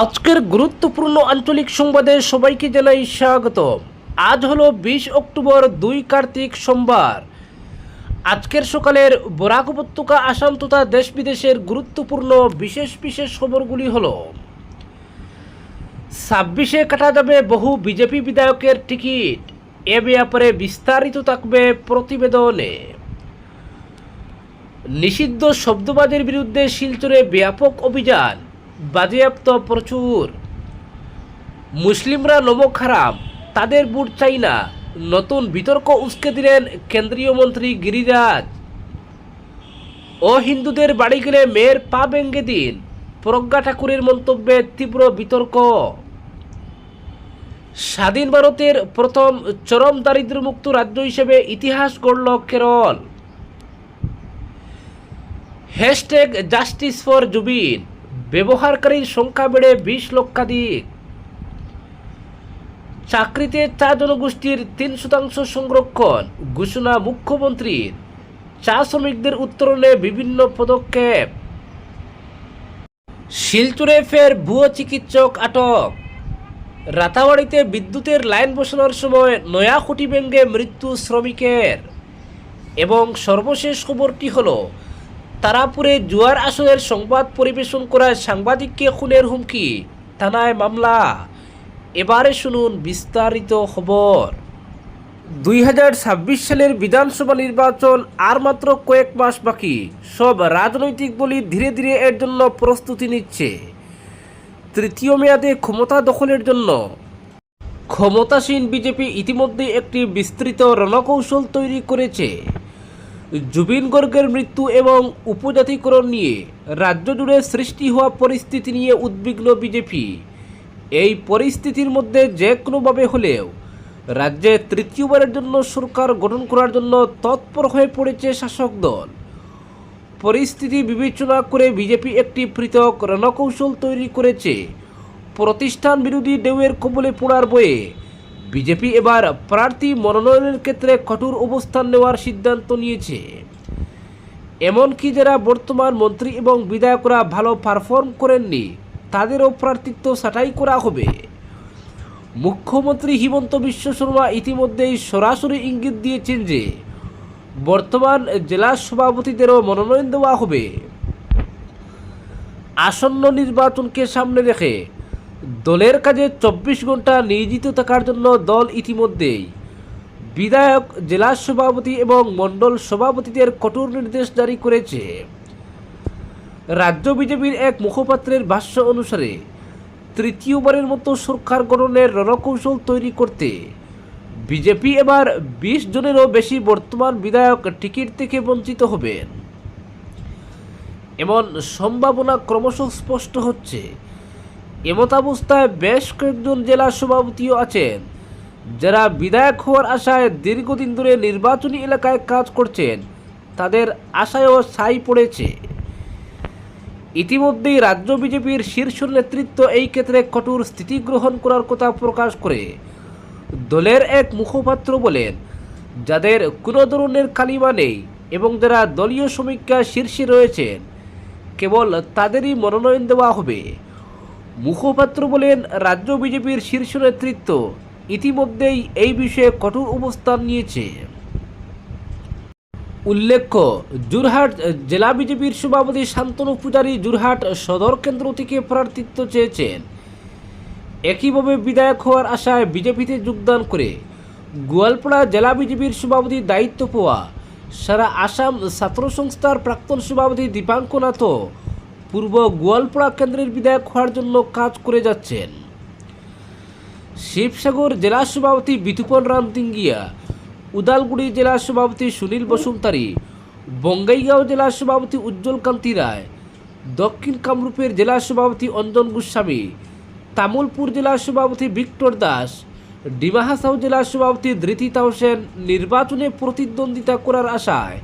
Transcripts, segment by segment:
আজকের গুরুত্বপূর্ণ আঞ্চলিক সংবাদে সবাইকে জানাই স্বাগত আজ হলো বিশ অক্টোবর দুই কার্তিক সোমবার। আজকের সকালের বরাক উপত্যকা আসাম তথা দেশ বিদেশের গুরুত্বপূর্ণ বিশেষ বিশেষ খবরগুলি হল, ছাব্বিশে কাটা যাবে বহু বিজেপি বিধায়কের টিকিট। এ ব্যাপারে বিস্তারিত থাকবে প্রতিবেদনে। নিষিদ্ধ শব্দবাদের বিরুদ্ধে শিলচরে ব্যাপক অভিযান। বাজেয়াপ্ত প্রচুর। মুসলিমরা নমক খারাপ, তাদের বুট চাই না। নতুন বিতর্ক উস্কে দিলেন কেন্দ্রীয় মন্ত্রী গিরিরাজ। ও হিন্দুদের বাড়ি গেলে মেয়ের পা ভেঙ্গে দিন, প্রজ্ঞা ঠাকুরের মন্তব্যে তীব্র বিতর্ক। স্বাধীন ভারতের প্রথম চরম দারিদ্র্যমুক্ত রাজ্য হিসেবে ইতিহাস গড়ল Kerala. Hashtag justice for Zubeen. ব্যবহারকারীর সংখ্যা বেড়ে বিশ লক্ষাধিক। চাকরিতে চা জনগোষ্ঠীর তিন শতাংশ সংরক্ষণ, ঘোষণা মুখ্যমন্ত্রীর। চা শ্রমিকদের উত্তরণে বিভিন্ন পদক্ষেপ। শিলচরে ফের ভুয়ো চিকিৎসক আটক। রাতাবাড়িতে বিদ্যুতের লাইন বসানোর সময় নয়া খুঁটি ভেঙ্গে মৃত্যু শ্রমিকের। এবং সর্বশেষ খবরটি হলো তারাপুরে জুয়ার আসরের সংবাদ পরিবেশন করায় সাংবাদিককে খুনের হুমকি। থানায় মামলা। এবারে শুনুন বিস্তারিত খবর। দুই হাজার ছাব্বিশ সালের বিধানসভা নির্বাচন আর মাত্র কয়েক মাস বাকি। সব রাজনৈতিক বলি ধীরে ধীরে এর জন্য প্রস্তুতি নিচ্ছে। তৃতীয় মেয়াদে ক্ষমতা দখলের জন্য। ক্ষমতাসীন বিজেপি ইতিমধ্যে একটি বিস্তৃত রণকৌশল তৈরি করেছে। জুবিন গর্গের মৃত্যু এবং উপজাতিকরণ নিয়ে রাজ্য জুড়ে সৃষ্টি হওয়া পরিস্থিতি নিয়ে উদ্বিগ্ন বিজেপি। এই পরিস্থিতির মধ্যে যে কোনোভাবে হলেও রাজ্যে তৃতীয়বারের জন্য সরকার গঠন করার জন্য তৎপর হয়ে পড়েছে শাসক দল। পরিস্থিতি বিবেচনা করে বিজেপি একটি পৃথক রণকৌশল তৈরি করেছে। প্রতিষ্ঠান বিরোধী ঢেউয়ের কবলে পড়ার বয়ে বিজেপি এবার প্রার্থী মনোনয়নের ক্ষেত্রে কঠোর অবস্থান নেওয়ার সিদ্ধান্ত নিয়েছে। এমনকি যারা বর্তমান মন্ত্রী এবং বিধায়করা ভালো পারফর্ম করেননি, তাদেরও প্রার্থিত্ব ছাঁটাই করা হবে। মুখ্যমন্ত্রী হিমন্ত বিশ্ব শর্মা ইতিমধ্যেই সরাসরি ইঙ্গিত দিয়েছেন যে, বর্তমান জেলা সভাপতিদেরও মনোনয়ন দেওয়া হবে। আসন্ন নির্বাচনকে সামনে রেখে দলের কাজে চব্বিশ ঘণ্টা নিয়োজিত থাকার জন্য দল ইতিমধ্যেই বিধায়ক, জেলা সভাপতি এবং মণ্ডল সভাপতিদের কঠোর নির্দেশ জারি করেছে। রাজ্য বিজেপির এক মুখপাত্রের ভাষ্য অনুসারে, তৃতীয়বারের মতো সরকার গঠনের রণকৌশল তৈরি করতে বিজেপি এবার বিশ জনেরও বেশি বর্তমান বিধায়ক টিকিট থেকে বঞ্চিত হবেন। এমন সম্ভাবনা ক্রমশ স্পষ্ট হচ্ছে। এমতাবস্থায় বেশ কয়েকজন জেলা সভাপতিও আছেন। যারা বিধায়ক হওয়ার আশায় দীর্ঘদিন ধরে নির্বাচনী এলাকায় কাজ করছেন, তাদের আশায়ও ছাই পড়েছে। ইতিমধ্যেই রাজ্য বিজেপির শীর্ষ নেতৃত্ব এই ক্ষেত্রে কঠোর স্থিতি গ্রহণ করার কথা প্রকাশ করে দলের এক মুখপাত্র বলেন, যাদের কোনো ধরনের কালিমা নেই এবং যারা দলীয় সমীক্ষা শীর্ষে রয়েছেন, কেবল তাদেরই মনোনয়ন দেওয়া হবে। মুখপাত্র বলেন, রাজ্য বিজেপির শীর্ষ নেতৃত্ব ইতিমধ্যেই এই বিষয়ে কঠোর অবস্থান নিয়েছে। উল্লেখ্য জুরহাট জেলা বিজেপির সভাপতি শান্তনু পূজারী জুরহাট সদর কেন্দ্র থেকে প্রার্থিত্ব চেয়েছেন। একইভাবে বিধায়ক হওয়ার আশায় বিজেপিতে যোগদান করে গোয়ালপাড়া জেলা বিজেপির সভাপতি দায়িত্ব পাওয়া সারা আসাম ছাত্র সংস্থার প্রাক্তন সভাপতি দীপাঙ্ক নাথও পূর্ব গোয়ালপাড়া কেন্দ্রের বিধায়ক হওয়ার জন্য কাজ করে যাচ্ছেন। শিবসাগর জেলা সভাপতি বিতুপন রাম দিঙ্গিয়া উদালগুড়ি জেলা সভাপতি সুনীল বসুমতারি, বঙ্গাইগাঁও জেলা সভাপতি উজ্জ্বল কান্তি রায়, দক্ষিণ কামরূপের জেলা সভাপতি অঞ্জন গোস্বামী, তামুলপুর জেলা সভাপতি ভিক্টর দাস, ডিমাহাসাও জেলা সভাপতি ধৃতি তাওসেন নির্বাচনে প্রতিদ্বন্দ্বিতা করার আশায়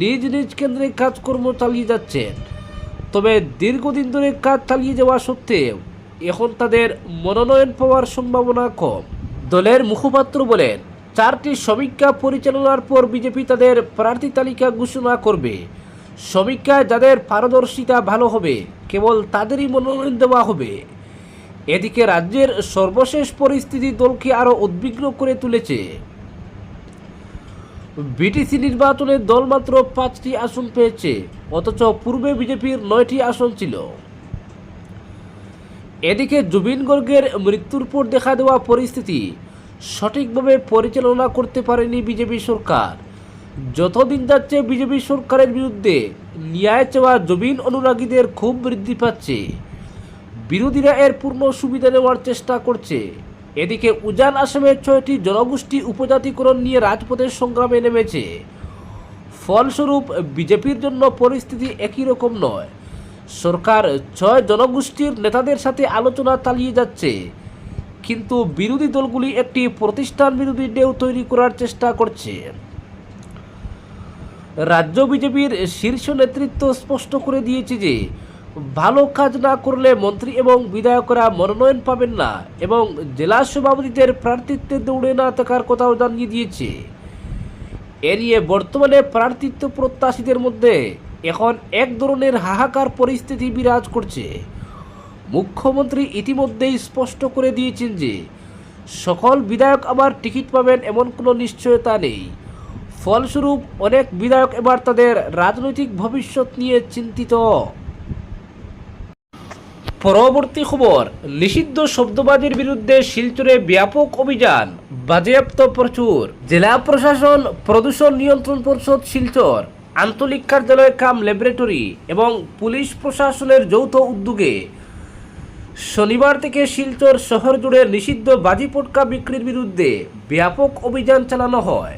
নিজ নিজ কেন্দ্রে কাজকর্ম চালিয়ে যাচ্ছেন। তবে দীর্ঘদিন ধরে কাজ চালিয়ে যাওয়া সত্ত্বেও এখন তাদের মনোনয়ন পাওয়ার সম্ভাবনা কম। দলের মুখপাত্র বলেন, চারটি সমীক্ষা পরিচালনার পর বিজেপি তাদের প্রার্থী তালিকা ঘোষণা করবে। সমীক্ষায় যাদের পারদর্শিতা ভালো হবে, কেবল তাদেরই মনোনয়ন দেওয়া হবে। এদিকে রাজ্যের সর্বশেষ পরিস্থিতি দলকে আরও উদ্বিগ্ন করে তুলেছে। বিটিসি নির্বাচনে দল মাত্র পাঁচটি আসন পেয়েছে, অথচ পূর্বে বিজেপির নয়টি আসন ছিল। এদিকে জুবিন গর্গের মৃত্যুর পর দেখা দেওয়া পরিস্থিতি সঠিকভাবে পরিচালনা করতে পারেনি বিজেপি সরকার। যতদিন যাচ্ছে বিজেপি সরকারের বিরুদ্ধে, ন্যায় চাওয়া জবিন অনুরাগীদের খুব বৃদ্ধি পাচ্ছে। বিরোধীরা এর পূর্ণ সুবিধা নেওয়ার চেষ্টা করছে। এদিকে উজান আসামের ছয়টি জনগোষ্ঠী উপজাতিকরণ নিয়ে রাজপথের সংগ্রামে নেমেছে। ফলস্বরূপ, বিজেপির জন্য পরিস্থিতি একই রকম নয়। সরকার ছয় জনগোষ্ঠীর নেতাদের সাথে আলোচনা চালিয়ে যাচ্ছে। কিন্তু বিরোধী দলগুলি একটি প্রতিষ্ঠান বিরোধী ঢেউ তৈরি করার চেষ্টা করছে। রাজ্য বিজেপির শীর্ষ নেতৃত্ব স্পষ্ট করে দিয়েছে যে ভালো কাজ না করলে মন্ত্রী এবং বিধায়করা মনোনয়ন পাবেন না এবং জেলা সভাপতিদের প্রার্থিত্বে দৌড়ে না থাকার কথাও জানিয়ে দিয়েছে। এ নিয়ে বর্তমানে প্রার্থিত্ব প্রত্যাশীদের মধ্যে এখন এক ধরনের হাহাকার পরিস্থিতি বিরাজ করছে। মুখ্যমন্ত্রী ইতিমধ্যেই স্পষ্ট করে দিয়েছেন যে, সকল বিধায়ক আবার টিকিট পাবেন এমন কোনো নিশ্চয়তা নেই। ফলস্বরূপ অনেক বিধায়ক এবার তাদের রাজনৈতিক ভবিষ্যৎ নিয়ে চিন্তিত। পরবর্তী খবর, নিষিদ্ধ শব্দবাজির বিরুদ্ধে শিলচরে ব্যাপক অভিযান, বাজেয়াপ্ত প্রচুর। জেলা প্রশাসন, প্রদূষণ নিয়ন্ত্রণ পরিষদ শিলচর, আঞ্চলিক কার্যালয় কাম ল্যাবরেটরি এবং পুলিশ প্রশাসনের যৌথ উদ্যোগে শনিবার থেকে শিলচর শহর জুড়ে নিষিদ্ধ বাজি পটকা বিক্রির বিরুদ্ধে ব্যাপক অভিযান চালানো হয়।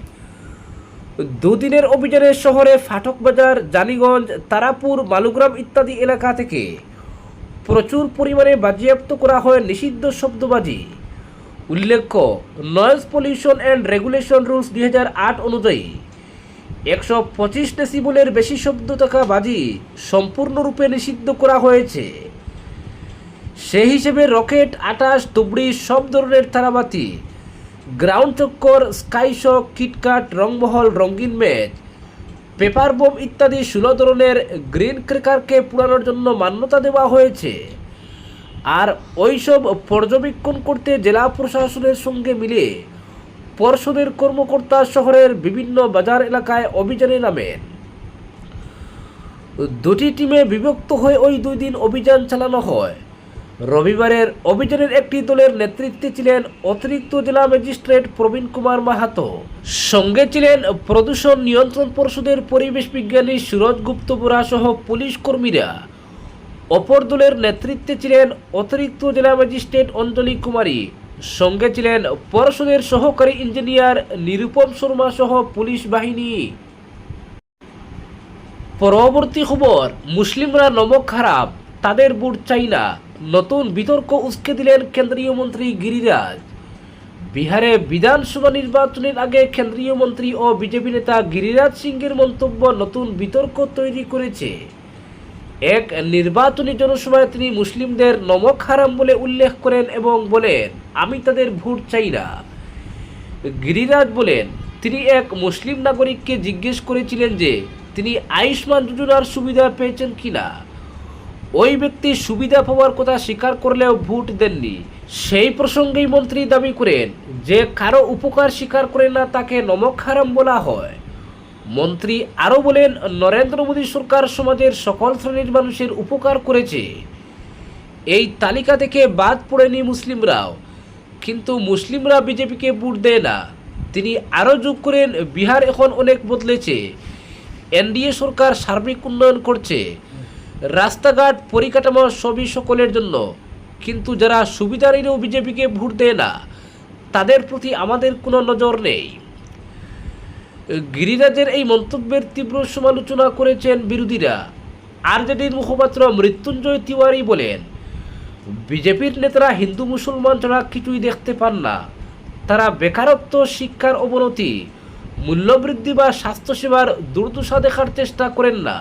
দুদিনের অভিযানে শহরে ফাটক বাজার জানিগঞ্জ, তারাপুর, মালুগ্রাম ইত্যাদি এলাকা থেকে প্রচুর পরিমাণে বাজেয়াপ্ত করা হয় নিষিদ্ধ শব্দবাজি। উল্লেখ্য noise pollution and regulation rules দু হাজার আট অনুযায়ী একশো পঁচিশ ডেসিবলের বেশি শব্দ থাকা বাজি সম্পূর্ণরূপে নিষিদ্ধ করা হয়েছে। সেই হিসেবে রকেট, আটাশ, তুবড়ি সব ধরনের তারাবাতি গ্রাউন্ড চক্কর স্কাইশক কিটকাট রংমহল রঙিন ম্যাচ পেপার বোম ইত্যাদি ষোলো ধরনের গ্রিন ক্রেকারকে পুরানোর জন্য মান্যতা দেওয়া হয়েছে। আর ওইসব পর্যবেক্ষণ করতে জেলা প্রশাসনের সঙ্গে মিলে পর্ষদের কর্মকর্তা শহরের বিভিন্ন বাজার এলাকায় অভিযানে নামেন। দুটি টিমে বিভক্ত হয়ে ওই দুই দিন অভিযান চালানো হয়। রবিবারের অভিযানের একটি দলের নেতৃত্বে ছিলেন অতিরিক্ত জেলা ম্যাজিস্ট্রেট প্রবীণ কুমার মাহাতো। সঙ্গে ছিলেন প্রদূষণ নিয়ন্ত্রণ পরিষদের পরিবেশ বিজ্ঞানী সুরজ গুপ্ত বোরা সহ পুলিশ কর্মীরা। অপর দলের নেতৃত্বে ছিলেন অতিরিক্ত জেলা ম্যাজিস্ট্রেট অঞ্জলি কুমারী। সঙ্গে ছিলেন পর্ষদের সহকারী ইঞ্জিনিয়ার নিরুপম শর্মা সহ পুলিশ বাহিনী। পরবর্তী খবর, মুসলিমরা নমক খারাপ, তাদের বুট চাই না। নতুন বিতর্ক উস্কে দিলেন কেন্দ্রীয় মন্ত্রী গিরিরাজ। বিহারে বিধানসভা নির্বাচনের আগে কেন্দ্রীয় মন্ত্রী ও বিজেপি নেতা গিরিরাজ সিংয়ের মন্তব্য নতুন বিতর্ক তৈরি করেছে। এক নির্বাচনী জনসভায় তিনি মুসলিমদের নমক হারাম বলে উল্লেখ করেন এবং বলেন, আমি তাদের ভোট চাই না। গিরিরাজ বলেন, তিনি এক মুসলিম নাগরিককে জিজ্ঞেস করেছিলেন যে তিনি আয়ুষ্মান যোজনার সুবিধা পেয়েছেন কিনা। ওই ব্যক্তি সুবিধা পাওয়ার কথা স্বীকার করলেও ভোট দেননি। সেই প্রসঙ্গেই মন্ত্রী দাবি করেন যে কারও উপকার স্বীকার করে না তাকে নমক হারাম বলা হয়। মন্ত্রী আরও বলেন, নরেন্দ্র মোদী সরকার সমাজের সকল শ্রেণির মানুষের উপকার করেছে। এই তালিকা থেকে বাদ পড়েনি মুসলিমরাও। কিন্তু মুসলিমরা বিজেপিকে ভোট দেয় না। তিনি আরও যোগ করেন, বিহার এখন অনেক বদলেছে। এনডিএ সরকার সার্বিক উন্নয়ন করছে। রাস্তাঘাট পরিকাঠামো সবই সকলের জন্য। কিন্তু যারা সুবিধা নিলেও বিজেপিকে ভোট দেয় না, তাদের প্রতি আমাদের কোনো নজর নেই। গিরিরাজের এই মন্তব্যের তীব্র সমালোচনা করেছেন বিরোধীরা। আরজেডির মুখপাত্র মৃত্যুঞ্জয় তিওয়ারি বলেন, বিজেপির নেতারা হিন্দু মুসলমান ছাড়া কিছুই দেখতে পান না। তারা বেকারত্ব, শিক্ষার অবনতি, মূল্যবৃদ্ধি বা স্বাস্থ্যসেবার দুর্দশা দেখার চেষ্টা করেন না।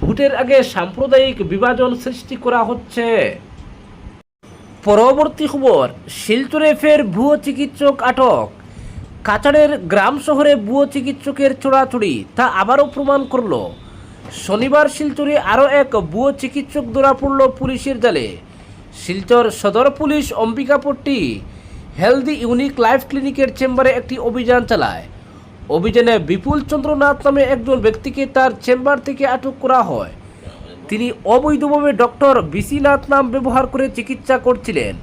ভোটের আগে সাম্প্রদায়িক বিভাজন সৃষ্টি করা হচ্ছে। পরবর্তী খবর, শিলচরে ফের ভুয়ো চিকিৎসক আটক। কাছাড়ের গ্রাম শহরে ভুয়ো চিকিৎসকের চোরাচুরি, তা আবারও প্রমাণ করল। শনিবার শিলচরে আরও এক ভুয়ো চিকিৎসক ধরা পড়ল পুলিশের জালে। শিলচর সদর police Ambikapatti healthy unique life ক্লিনিকের চেম্বারে একটি অভিযান চালায়। অভিযানে বিপুল চন্দ্রনাথ নামে একজন ব্যক্তিকে তার চেম্বার থেকে আটক করা হয়। তিনি অবৈধভাবে ডক্টর বিসিনাথ নাম ব্যবহার করে চিকিৎসা করছিলেন।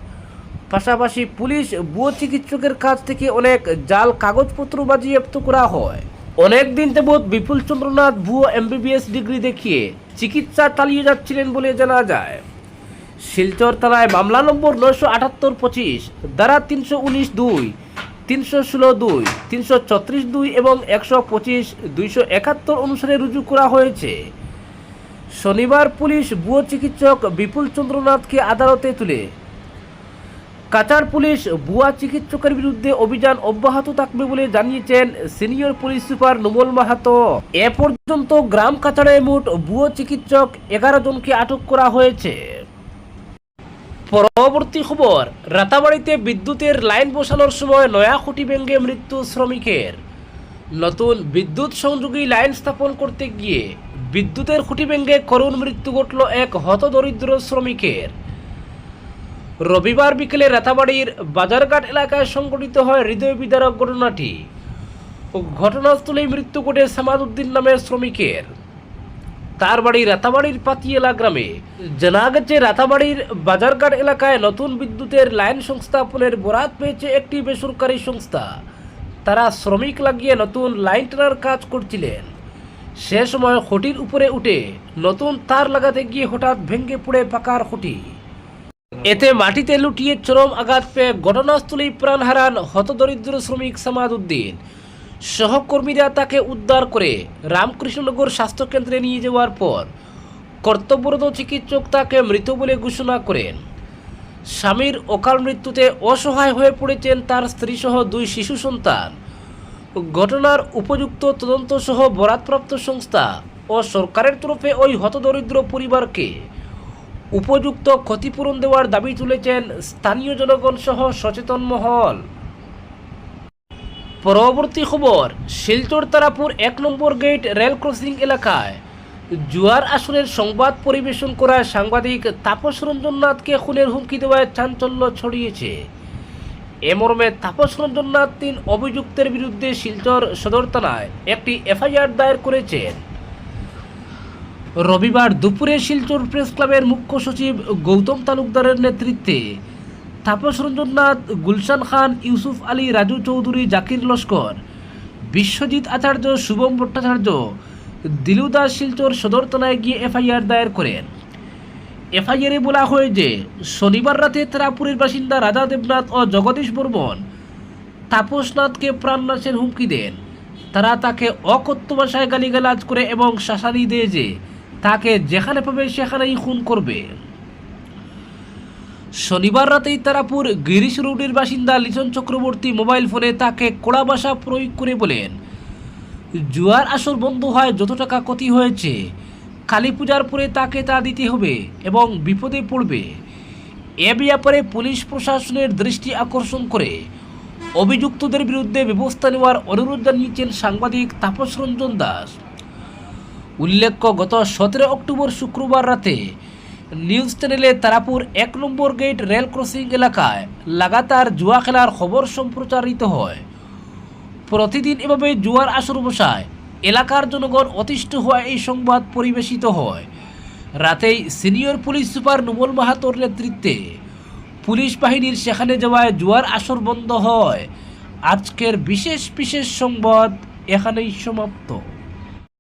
পাশাপাশি পুলিশ ভুয়ো চিকিৎসকের কাছ থেকে অনেক জাল কাগজপত্র বাজেয়াপ্ত করা হয়। অনেক দিন যাবৎ বিপুল চন্দ্রনাথ ভুয়ো এমবিবিএস ডিগ্রি দেখিয়ে চিকিৎসা চালিয়ে যাচ্ছিলেন বলে জানা যায়। শিলচর থানায় মামলা নম্বর নয়শো আটাত্তর পঁচিশ দ্বারা তিনশো উনিশ দুই তিনশো ষোলো দুই, তিনশো ছত্রিশ দুই এবং একশো পঁচিশ, দুইশো একাত্তর অনুসারে রুজু করা হয়েছে। শনিবার পুলিশ ভুয়ো চিকিৎসক বিপুল চন্দ্রনাথকে আদালতে তুলে। কাচার পুলিশ ভুয়া চিকিৎসকের বিরুদ্ধে অভিযান অব্যাহত থাকবে বলে জানিয়েছেন senior police super Numal Mahato. এ পর্যন্ত গ্রাম কাচারে মোট ভুয়ো চিকিৎসক এগারো জনকে আটক করা হয়েছে। পরবর্তী খবর, রাতাবাড়িতে বিদ্যুতের লাইন বসানোর সময় নয়া খুঁটি ভেঙে মৃত্যু শ্রমিকের। নতুন বিদ্যুৎ সংযোগী লাইন স্থাপন করতে গিয়ে বিদ্যুতের খুঁটি ভেঙে করুণ মৃত্যু ঘটল এক হতদরিদ্র শ্রমিকের। রবিবার বিকেলে রাতাবাড়ির বাজারঘাট এলাকায় সংঘটিত হয় হৃদয় বিদারক ঘটনাটি। ঘটনাস্থলেই মৃত্যু ঘটে সামাদুদ্দিন নামের শ্রমিকের। তার বাড়ি রাতাবাড়ির পাতিয়ালা গ্রামে। জানা গেছে রাতাবাড়ির বাজারঘাট এলাকায় নতুন বিদ্যুতের লাইন সংস্থাপনের বরাত পেয়েছে একটি বেসরকারি সংস্থা। তারা শ্রমিক লাগিয়ে নতুন লাইন টানার কাজ করছিলেন। সে সময় খুঁটির উপরে উঠে নতুন তার লাগাতে গিয়ে হঠাৎ ভেঙে পড়ে পাকার খুঁটি। এতে মাটিতে লুটিয়ে চরম আঘাত পেয়ে ঘটনাস্থলেই প্রাণ হারান হতদরিদ্র শ্রমিক সামাদ উদ্দিন সহকর্মীরা তাকে উদ্ধার করে রামকৃষ্ণনগর স্বাস্থ্যকেন্দ্রে নিয়ে যাওয়ার পর কর্তব্যরত চিকিৎসক তাকে মৃত বলে ঘোষণা করেন। স্বামীর অকাল মৃত্যুতে অসহায় হয়ে পড়েছেন তার স্ত্রীসহ দুই শিশু সন্তান। ঘটনার উপযুক্ত তদন্ত সহ বরাতপ্রাপ্ত সংস্থা ও সরকারের তরফে ওই হতদরিদ্র পরিবারকে উপযুক্ত ক্ষতিপূরণ দেওয়ার দাবি তুলেছেন স্থানীয় জনগণ সহ সচেতন মহল। পরবর্তী খবর, শিলচর তারাপুর এক নম্বর গেট রেল ক্রসিং এলাকায়। জুয়ার আসনের সংবাদ পরিবেশন করা সাংবাদিক তাপস রঞ্জন নাথকে খুনের হুমকি দেওয়ায় চাঞ্চল্য ছড়িয়েছে। এ মর্মে তাপস রঞ্জন নাথ তিন অভিযুক্তের বিরুদ্ধে শিলচর সদর থানায় একটি এফআইআর দায়ের করেছেন। রবিবার দুপুরে শিলচর প্রেস ক্লাবের মুখ্য সচিব গৌতম তালুকদারের নেতৃত্বে তাপস রঞ্জননাথ, গুলশান খান, ইউসুফ আলী, রাজু চৌধুরী, জাকির লস্কর, বিশ্বজিৎ আচার্য, শুভম ভট্টাচার্য, দিলু দাস শিলচর, সদর থানায় গিয়ে এফআইআর দায়ের করেন। এফআইআরে বলা হয় যে, শনিবার রাতে তারাপুরের বাসিন্দা রাজা দেবনাথ ও জগদীশ বর্মন তাপসনাথকে প্রাণনাশের হুমকি দেন। তারা তাকে অকথ্য ভাষায় গালিগালাজ করে এবং শাসানি দেয় যে, তাকে যেখানে পাবে সেখানেই খুন করবে। শনিবার রাতেই তারাপুর গিরিশ রোডের বাসিন্দা লিচন চক্রবর্তী মোবাইল ফোনে তাকে কড়া ভাষা প্রয়োগ করে বলেন, জুয়ার আসর বন্ধ হয় যত টাকা ক্ষতি হয়েছে, কালী পূজার পরে তাকে তা দিতে হবে এবং বিপদে পড়বে। এ ব্যাপারে পুলিশ প্রশাসনের দৃষ্টি আকর্ষণ করে। অভিযুক্তদের বিরুদ্ধে ব্যবস্থা নেওয়ার অনুরোধ জানিয়েছেন সাংবাদিক তাপস রঞ্জন দাস। উল্লেখ্য, গত সতেরো অক্টোবর শুক্রবার রাতে নিউজ তারাপুর এক নম্বর গেট রেল ক্রসিং এলাকায় লাগাতার জুয়া খেলার খবর সম্প্রচারিত হয়। প্রতিদিন এভাবে জুয়ার আসর বসায়। এলাকার জনগণ অতিষ্ঠ হওয়া এই সংবাদ পরিবেশিত হয়। রাতেই সিনিয়র পুলিশ সুপার নুমল মাহাতোর নেতৃত্বে পুলিশ বাহিনীর সেখানে যাওয়ায় জুয়ার আসর বন্ধ হয়। আজকের বিশেষ বিশেষ সংবাদ এখানেই সমাপ্ত।